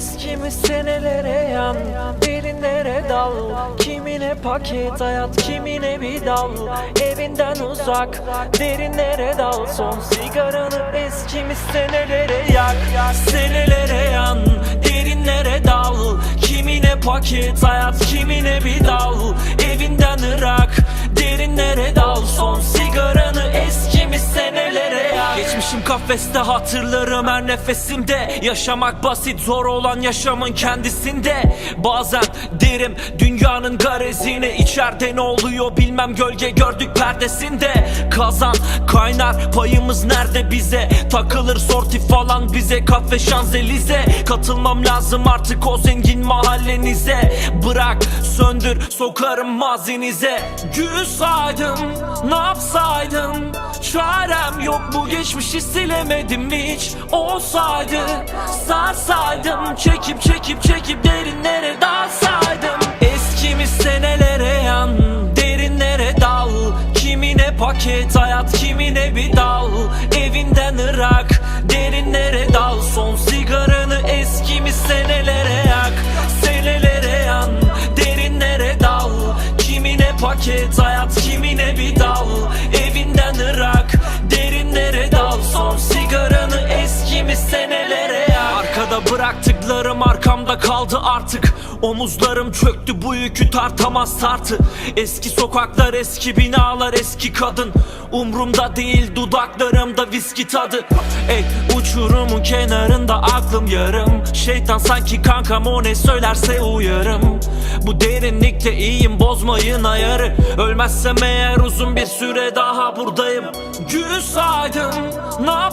Eskimi senelere yan Derinlere dal. Kimine paket hayat Kimine bir dal. Evinden uzak Derinlere dal. Son sigaranı eskimi senelere yak. Senelere yan Derinlere dal. Kimine paket hayat Kimine bir dal. Evinden ırak Derinlere kafeste hatırlarım her nefesimde. Yaşamak basit zor olan yaşamın kendisinde. Bazen derim dünyanın garezine içeride ne oluyor bilmem gölge gördük perdesinde. Kazan kaynar payımız nerede bize? Takılır sorti falan bize kafe şanzelize. Katılmam lazım artık o zengin mahallenize. Bırak söndür sokarım mazinize. Gül saydım ne Çarem yok bu geçmişi silemedim hiç. Olsaydı sarsaydım Çekip çekip çekip derinlere dalsaydım. Eskimiz senelere yan Derinlere dal. Kimine paket hayat kimine bir dal. Evinden ırak Derinlere dal. Son sigaranı eskimiz senelere yak. Senelere yan Derinlere dal. Kimine paket hayat kimine bir dal bıraktıklarım arkamda kaldı artık. Omuzlarım çöktü bu yükü tartamaz tartı. Eski sokaklar eski binalar eski kadın. Umrumda değil dudaklarımda viski tadı. Ey uçurumun kenarında aklım yarım. Şeytan sanki kankam o ne söylerse uyarım. Bu derinlikte iyiyim bozmayın ayarı. Ölmezsem eğer uzun bir süre daha buradayım. Gün saydım ne yok